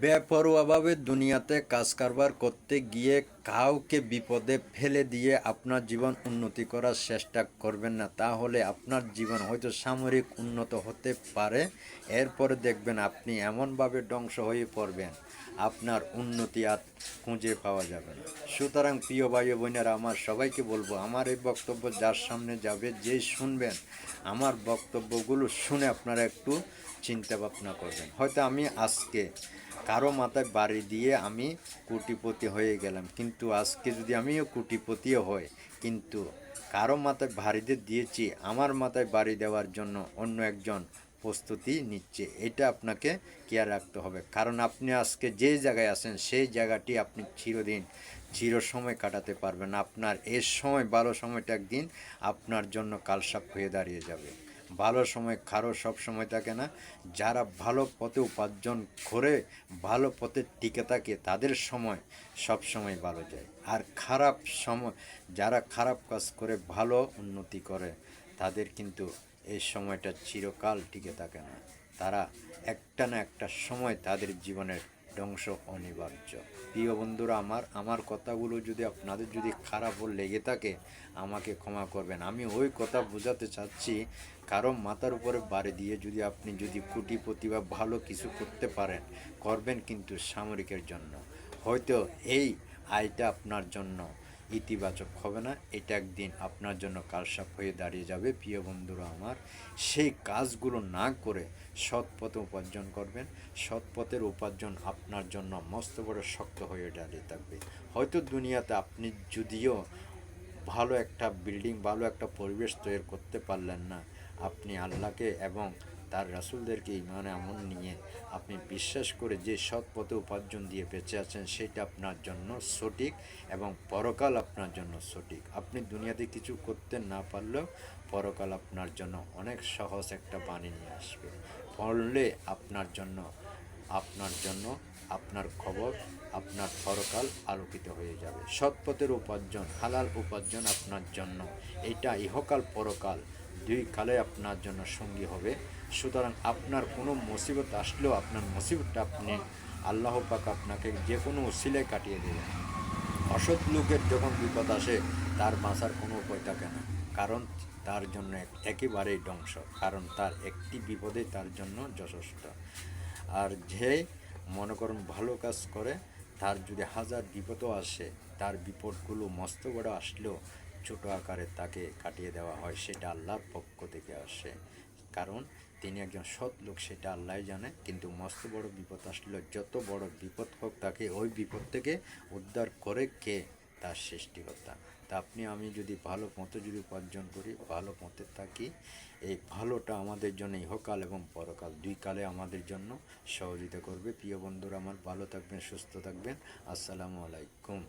বেপরোয়াভাবে দুনিয়াতে কাজ কারবার করতে গিয়ে কাউকে বিপদে ফেলে দিয়ে আপনার জীবন উন্নতি করার চেষ্টা করবেন না। তাহলে আপনার জীবন হয়তো সামরিক উন্নত হতে পারে। এরপরে দেখবেন আপনি এমনভাবে ধ্বংস হয়ে পড়বেন। আপনার উন্নতি আর খুঁজে পাওয়া যাবে না। সুতরাং প্রিয় ভাই বোনেরা, আমার সবাইকে বলব, আমার এই বক্তব্য যার সামনে যাবে যেই শুনবেন, আমার বক্তব্যগুলো শুনে আপনারা একটু চিন্তা ভাবনা করবেন। হয়তো আমি আজকে কারও মাথায় বাড়ি দিয়ে আমি কোটিপতি হয়ে গেলাম, কিন্তু আজকে যদি আমিও কোটিপতিও হই, কিন্তু কারও মাথায় বাড়িতে দিয়েছি, আমার মাথায় বাড়ি দেওয়ার জন্য অন্য একজন প্রস্তুতি নিচ্ছে, এটা আপনাকে কেয়ার রাখতে হবে। কারণ আপনি আজকে যে জায়গায় আছেন, সেই জায়গাটি আপনি চিরদিন চির সময় কাটাতে পারবেন আপনার এর সময়, ভালো সময়টা একদিন আপনার জন্য কালসাপ হয়ে দাঁড়িয়ে যাবে। ভালো সময় খারাপ সব সময় থাকে না। যারা ভালো পথে উপার্জন করে, ভালো পথে টিকে থাকে, তাদের সময় সব সময় ভালো যায়। আর খারাপ সময় যারা খারাপ কাজ করে, ভালো উন্নতি করে, তাদের কিন্তু এই সময়টা চিরকাল টিকে থাকে না। তারা একটা না একটা সময় তাদের জীবনের ধ্বংস অনিবার্য। প্রিয় বন্ধুরা, আমার আমার কথাগুলো যদি আপনাদের যদি খারাপও লেগে থাকে, আমাকে ক্ষমা করবেন। আমি ওই কথা বোঝাতে চাচ্ছি কারও মাথার উপরে বাড়ি দিয়ে যদি আপনি যদি কোটিপতি বা ভালো কিছু করতে পারেন, করবেন কিন্তু সামরিকের জন্য। হয়তো এই আয়টা আপনার জন্য। ইতিবাচক হবে না। এটা একদিন আপনার জন্য কালসাপ হয়ে দাঁড়িয়ে যাবে, প্রিয় বন্ধুরা আমার। সেই কাজগুলো না করে সৎ পথে উপার্জন করবেন। সৎ পথের উপার্জন আপনার জন্য মস্ত বড় শক্ত হয়ে দাঁড়িয়ে থাকবে। হয়তো দুনিয়াতে আপনি যদিও ভালো একটা বিল্ডিং ভালো একটা পরিবেশ তৈরি করতে পারলেন না, আপনি আল্লাহকে এবং তার রাসুলদেরকে ইমানে আমল নিয়ে আপনি বিশ্বাস করে যে সৎ পথে উপার্জন দিয়ে বেঁচে আছেন, সেটা আপনার জন্য সঠিক এবং পরকাল আপনার জন্য সঠিক। আপনি দুনিয়াতে কিছু করতে না পারলেও পরকাল আপনার জন্য অনেক সহজ একটা বাণী নিয়ে আসবে। ফলে আপনার জন্য আপনার জন্য আপনার খবর, আপনার পরকাল আলোকিত হয়ে যাবে। সৎপথের উপার্জন, হালাল উপার্জন আপনার জন্য। এটা ইহকাল, পরকাল দুই কালে আপনার জন্য সঙ্গী হবে। সুতরাং আপনার কোনো মুসিবত আসলেও আপনার মুসিবতটা আপনি আল্লাহ পাক আপনাকে যে কোনো উসিলে কাটিয়ে দেবেন। অসৎ লোকের যখন বিপদ আসে, তার বাঁচার কোনো উপায় থাকে না। কারণ তার জন্য একেবারেই ধ্বংস। কারণ তার একটি বিপদে তার জন্য যথেষ্ট। আর যে মনে করুন ভালো কাজ করে, তার যদি হাজার বিপদও আসে, তার বিপদগুলো মস্ত বড় আসলেও ছোট আকারে তাকে কাটিয়ে দেওয়া হয়, সেটা আল্লাহর পক্ষ থেকে আসে। কারণ তিনি একজন সৎ লোক, সেটা আল্লাহ জানে, কিন্তু মস্ত বড় বিপদ আসলে যত বড় বিপদ হোক, তাকে ওই বিপদ থেকে উদ্ধার করে কে? তার সৃষ্টিকর্তা। তা আপনি, আমি যদি ভালো পথে যদি উপার্জন করি, ভালো পথে থাকি, এই ভালোটা আমাদের জন্য ইহকাল এবং পরকাল। দুই কালে আমাদের জন্য সহযোগিতা করবে। প্রিয় বন্ধুরা, আমার ভালো থাকবেন, সুস্থ থাকবেন। আসসালামু আলাইকুম।